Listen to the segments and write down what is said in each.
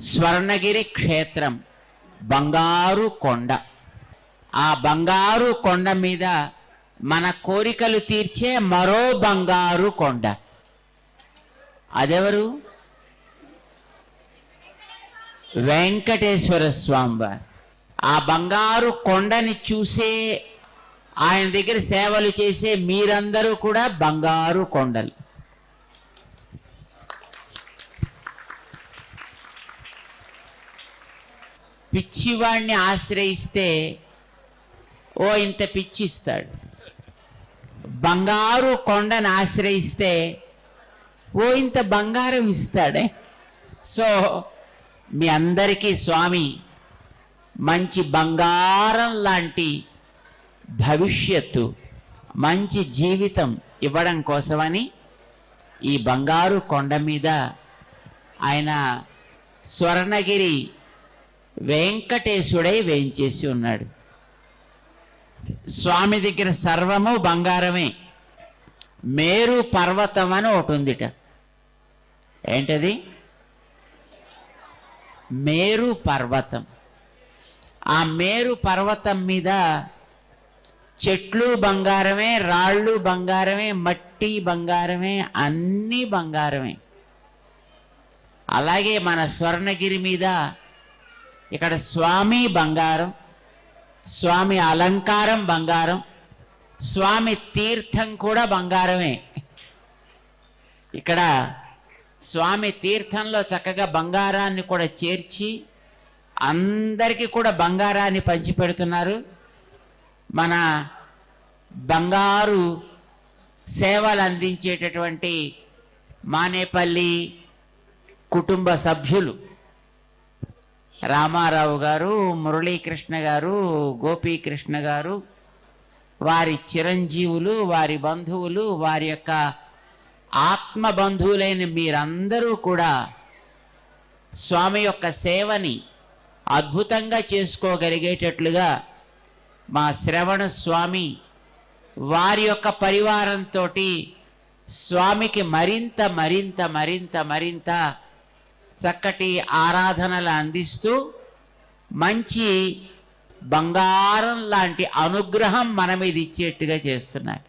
స్వర్ణగిరి క్షేత్రం బంగారు కొండ. ఆ బంగారు కొండ మీద మన కోరికలు తీర్చే మరో బంగారు కొండ. అదెవరు? వెంకటేశ్వర స్వామివారు ఆ బంగారు కొండని చూసే ఆయన దగ్గర సేవలు చేసే మీరందరూ కూడా బంగారు కొండలు. పిచ్చివాడిని ఆశ్రయిస్తే ఓ ఇంత పిచ్చి ఇస్తాడు బంగారు కొండను ఆశ్రయిస్తే ఓ ఇంత బంగారం ఇస్తాడే. సో మీ అందరికీ స్వామి మంచి బంగారం లాంటి భవిష్యత్తు మంచి జీవితం ఇవ్వడం కోసమని ఈ బంగారు కొండ మీద ఆయన స్వర్ణగిరి వెంకటేశుడై వేయించేసి ఉన్నాడు. స్వామి దగ్గర సర్వము బంగారమే. మేరు పర్వతం అని ఒకటి ఉందిట. ఏంటది? మేరు పర్వతం. ఆ మేరు పర్వతం మీద చెట్లు బంగారమే రాళ్ళు బంగారమే మట్టి బంగారమే అన్నీ బంగారమే. అలాగే మన స్వర్ణగిరి మీద ఇక్కడ స్వామి బంగారం స్వామి అలంకారం బంగారం స్వామి తీర్థం కూడా బంగారమే. ఇక్కడ స్వామి తీర్థంలో చక్కగా బంగారాన్ని కూడా చేర్చి అందరికీ కూడా బంగారాన్ని పంచిపెడుతున్నారు. మన బంగారు సేవలు అందించేటటువంటి మానేపల్లి కుటుంబ సభ్యులు రామారావు గారు మురళీకృష్ణ గారు గోపీకృష్ణ గారు వారి చిరంజీవులు వారి బంధువులు వారి యొక్క ఆత్మ బంధువులైన మీరందరూ కూడా స్వామి యొక్క సేవని అద్భుతంగా చేసుకోగలిగేటట్లుగా మా శ్రవణ స్వామి వారి యొక్క పరివారంతో స్వామికి మరింత మరింత మరింత మరింత చక్కటి ఆరాధనలు అందిస్తూ మంచి బంగారం లాంటి అనుగ్రహం మన మీద ఇచ్చేట్టుగా చేస్తున్నాయి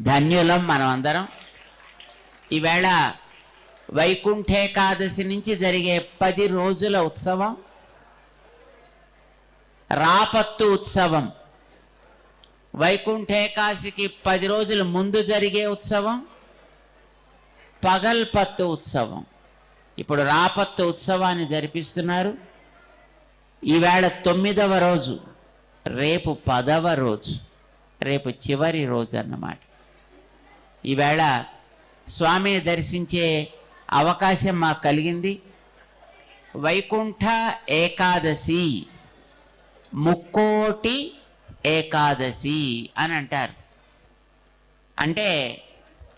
ధన్యులం మనం అందరం ఈవేళ వైకుంఠేకాదశి నుంచి జరిగే పది రోజుల ఉత్సవం రాపత్తు ఉత్సవం వైకుంఠేకాశికి పది రోజుల ముందు జరిగే ఉత్సవం పగల్పత్తు ఉత్సవం. ఇప్పుడు రాపత్తు ఉత్సవాన్ని జరిపిస్తున్నారు. ఈవేళ తొమ్మిదవ రోజు రేపు పదవ రోజు రేపు చివరి రోజు అన్నమాట. ఈవేళ స్వామిని దర్శించే అవకాశం మాకు కలిగింది. వైకుంఠ ఏకాదశి ముక్కోటి ఏకాదశి అని అంటారు. అంటే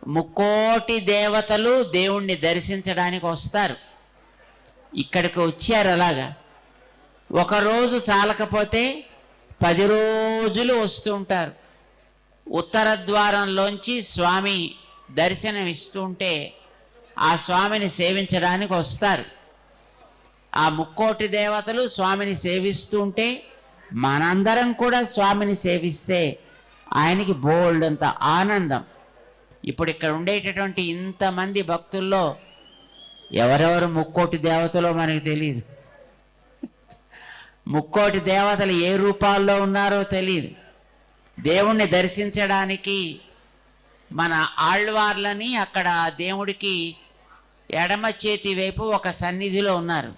ముక్కోటి దేవతలు దేవుణ్ణి దర్శించడానికి వస్తారు. ఇక్కడికి వచ్చారు అలాగా. ఒకరోజు చాలకపోతే పది రోజులు వస్తూ ఉంటారు. ఉత్తర ద్వారంలోంచి స్వామి దర్శనం ఇస్తుంటే ఆ స్వామిని సేవించడానికి వస్తారు. ఆ ముక్కోటి దేవతలు స్వామిని సేవిస్తుంటే మనందరం కూడా స్వామిని సేవిస్తే ఆయనకి బోల్డ్ అంత ఆనందం. ఇప్పుడు ఇక్కడ ఉండేటటువంటి ఇంతమంది భక్తుల్లో ఎవరెవరు ముక్కోటి దేవతలో మనకి తెలియదు ముక్కోటి దేవతలు ఏ రూపాల్లో ఉన్నారో తెలియదు దేవుణ్ణి దర్శించడానికి మన ఆళ్వార్లని అక్కడ దేవుడికి ఎడమ చేతి వైపు ఒక సన్నిధిలో ఉన్నారు.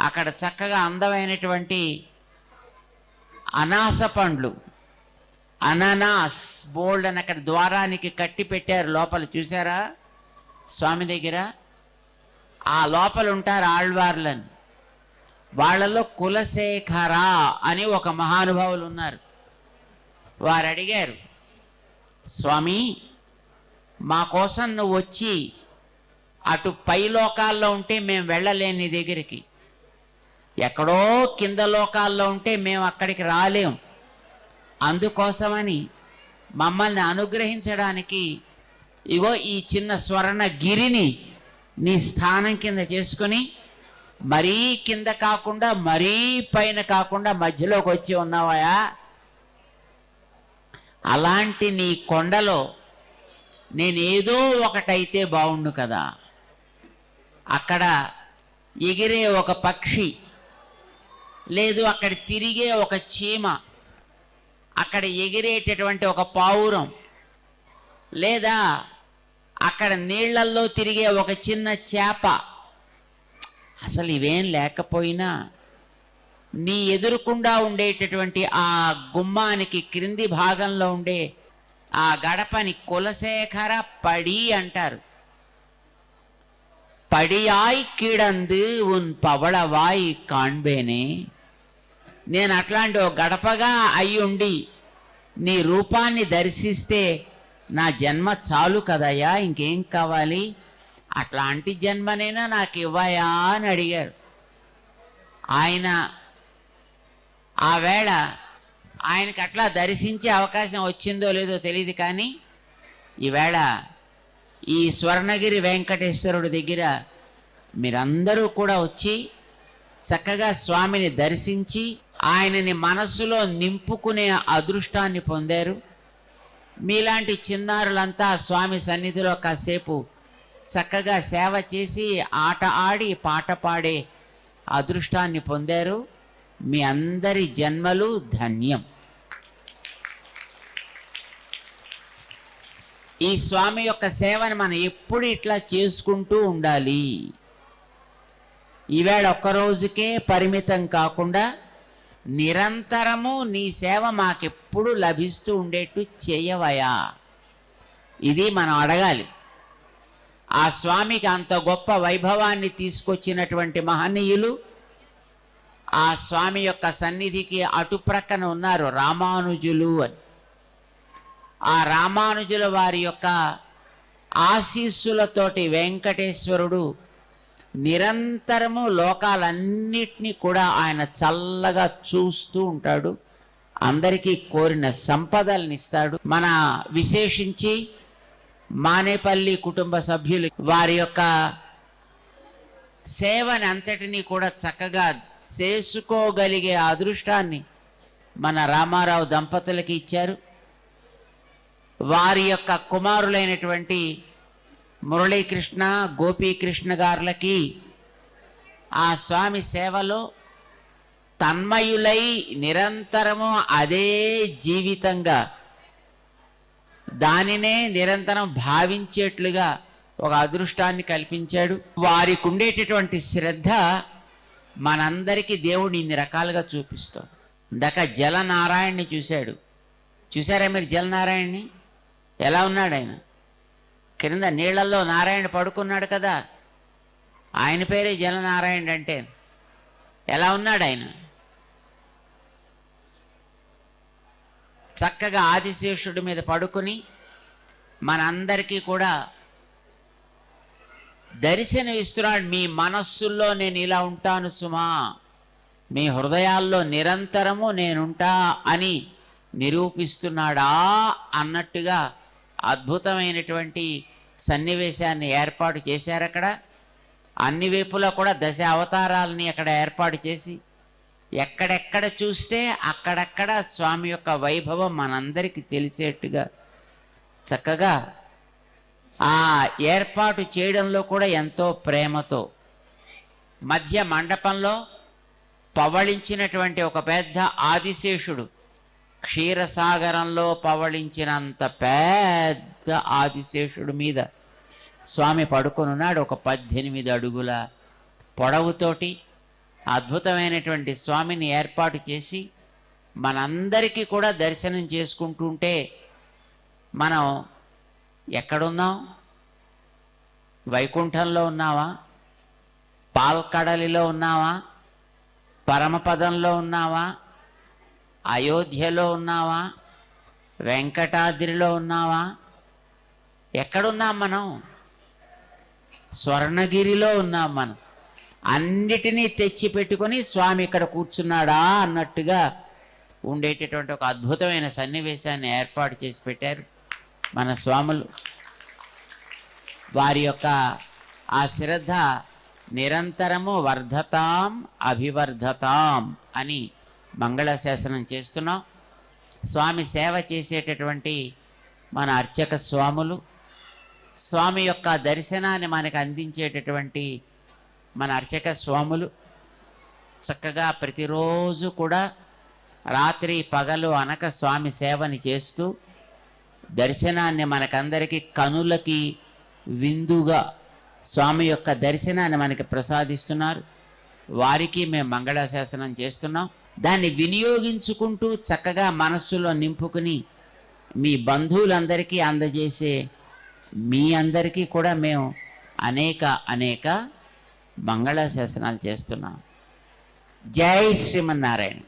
అక్కడ చక్కగా అందమైనటువంటి అనాస పండ్లు అనానాస్ బోల్డ్ అని అక్కడ ద్వారానికి కట్టి పెట్టారు లోపల చూసారా స్వామి దగ్గర? ఆ లోపల ఉంటారు ఆళ్వార్లని. వాళ్ళలో కులశేఖర అని ఒక మహానుభావులు ఉన్నారు. వారు అడిగారు స్వామి మా కోసం నువ్వు వచ్చి అటు పై లోకాల్లో ఉంటే మేము వెళ్ళలేని దగ్గరికి. ఎక్కడో కింద లోకాల్లో ఉంటే మేము అక్కడికి రాలేం. అందుకోసమని మమ్మల్ని అనుగ్రహించడానికి ఇగో ఈ చిన్న స్వర్ణ గిరిని నీ స్థానం కింద చేసుకుని మరీ కింద కాకుండా మరీ పైన కాకుండా మధ్యలోకి వచ్చి ఉన్నావయా అలాంటి నీ కొండలో నేనేదో ఒకటైతే బాగుండు కదా. అక్కడ ఎగిరే ఒక పక్షి లేదు అక్కడ తిరిగే ఒక చీమ అక్కడ ఎగిరేటటువంటి ఒక పావురం లేదా అక్కడ నీళ్ళల్లో తిరిగే ఒక చిన్న చేప. అసలు ఇవేం లేకపోయినా నీ ఎదురుకుండా ఉండేటటువంటి ఆ గుమ్మానికి క్రింది భాగంలో ఉండే ఆ గడపని కులశేఖర పడి అంటారు. పడియాయ్ కిడందు ఉన్ పవళవాయి కాణ్బేనే నేను అట్లాంటి గడపగా అయి ఉండి నీ రూపాన్ని దర్శిస్తే నా జన్మ చాలు కదయ్యా ఇంకేం కావాలి? అట్లాంటి జన్మనైనా నాకు ఇవ్వయా అని అడిగారు ఆయన ఆవేళ ఆయనకి అట్లా దర్శించే అవకాశం వచ్చిందో లేదో తెలియదు కానీ ఈవేళ ఈ స్వర్ణగిరి వెంకటేశ్వరుడి దగ్గర మీరందరూ కూడా వచ్చి చక్కగా స్వామిని దర్శించి ఆయనని మనస్సులో నింపుకునే అదృష్టాన్ని పొందారు. మీలాంటి చిన్నారులంతా స్వామి సన్నిధిలో కాసేపు చక్కగా సేవ చేసి ఆట ఆడి పాట పాడే అదృష్టాన్ని పొందారు. మీ అందరి జన్మలు ధన్యం. ఈ స్వామి యొక్క సేవని మనం ఎప్పుడు ఇట్లా చేసుకుంటూ ఉండాలి? ఈవేళ ఒక్క రోజుకే పరిమితం కాకుండా నిరంతరము నీ సేవ మాకెప్పుడు లభిస్తూ ఉండేట్టు చేయవయా? ఇది మనం అడగాలి. ఆ స్వామికి అంత గొప్ప వైభవాన్ని తీసుకొచ్చినటువంటి మహనీయులు ఆ స్వామి యొక్క సన్నిధికి అటుప్రక్కన ఉన్నారు రామానుజులు అని. ఆ రామానుజుల వారి యొక్క ఆశీస్సులతోటి వెంకటేశ్వరుడు నిరంతరము లోకాలన్నిటినీ కూడా ఆయన చల్లగా చూస్తూ ఉంటాడు. అందరికీ కోరిన సంపదల్ని ఇస్తాడు. మన విశేషించి మానేపల్లి కుటుంబ సభ్యులు వారి యొక్క సేవని అంతటినీ కూడా చక్కగా చేసుకోగలిగే అదృష్టాన్ని మన రామారావు దంపతులకి ఇచ్చారు. వారి యొక్క కుమారులైనటువంటి మురళీకృష్ణ గోపీకృష్ణ గారులకి ఆ స్వామి సేవలో తన్మయులై నిరంతరము అదే జీవితంగా దానినే నిరంతరం భావించేట్లుగా ఒక అదృష్టాన్ని కల్పించాడు. వారికి ఉండేటటువంటి శ్రద్ధ మనందరికీ దేవుడు ఇన్ని రకాలుగా చూపిస్తాడు. ఇందాక జలనారాయణ్ణి చూశాడు. చూసారా మీరు జలనారాయణ్ణి? ఎలా ఉన్నాడు ఆయన? క్రింద నీళ్ళలో నారాయణ పడుకున్నాడు కదా. ఆయన పేరే జలనారాయణ అంటే. ఎలా ఉన్నాడు ఆయన? చక్కగా ఆదిశేషుడి మీద పడుకుని మనందరికీ కూడా దర్శనమిస్తున్నాడు మీ మనస్సుల్లో నేను ఇలా ఉంటాను సుమా. మీ హృదయాల్లో నిరంతరము నేనుంటా అని నిరూపిస్తున్నాడా అన్నట్టుగా అద్భుతమైనటువంటి సన్నివేశాన్ని ఏర్పాటు చేశారు అక్కడ. అన్ని వైపులా కూడా దశ అవతారాలని అక్కడ ఏర్పాటు చేసి ఎక్కడెక్కడ చూస్తే అక్కడక్కడ స్వామి యొక్క వైభవం మనందరికీ తెలిసేట్టుగా చక్కగా ఆ ఏర్పాటు చేయడంలో కూడా ఎంతో ప్రేమతో. మధ్య మండపంలో పవళించినటువంటి ఒక పెద్ద ఆదిశేషుడు క్షీరసాగరంలో పవళించినంత పెద్ద ఆదిశేషుడు మీద స్వామి పడుకొనున్నాడు ఒక పద్దెనిమిది అడుగుల పొడవుతోటి. అద్భుతమైనటువంటి స్వామిని ఏర్పాటు చేసి మనందరికీ కూడా దర్శనం చేసుకుంటుంటే మనం ఎక్కడున్నాం? వైకుంఠంలో ఉన్నావా? పాల్కడలిలో ఉన్నావా? పరమపదంలో ఉన్నావా? అయోధ్యలో ఉన్నావా? వెంకటాద్రిలో ఉన్నావా? ఎక్కడున్నాం మనం? స్వర్ణగిరిలో ఉన్నాం మనం. అన్నిటినీ తెచ్చి పెట్టుకొని స్వామి ఇక్కడ కూర్చున్నాడా అన్నట్టుగా ఉండేటటువంటి ఒక అద్భుతమైన సన్నివేశాన్ని ఏర్పాటు చేసి పెట్టారు మన స్వాములు. వారి యొక్క ఆ శ్రద్ధ నిరంతరము వర్ధతాం అభివర్ధతాం అని మంగళశాసనం చేస్తున్నాం. స్వామి సేవ చేసేటటువంటి మన అర్చక స్వాములు స్వామి యొక్క దర్శనాన్ని మనకు అందించేటటువంటి మన అర్చక స్వాములు చక్కగా ప్రతిరోజు కూడా రాత్రి పగలు అనక స్వామి సేవని చేస్తూ దర్శనాన్ని మనకందరికీ కనులకి విందుగా స్వామి యొక్క దర్శనాన్ని మనకి ప్రసాదిస్తున్నారు. వారికి మేము మంగళాశాసనం చేస్తున్నాం. దాన్ని వినియోగించుకుంటూ చక్కగా మనస్సులో నింపుకుని మీ బంధువులందరికీ అందజేసే మీ అందరికీ కూడా మేము అనేక అనేక మంగళాశాసనాలు చేస్తున్నాం. జై శ్రీమన్నారాయణ.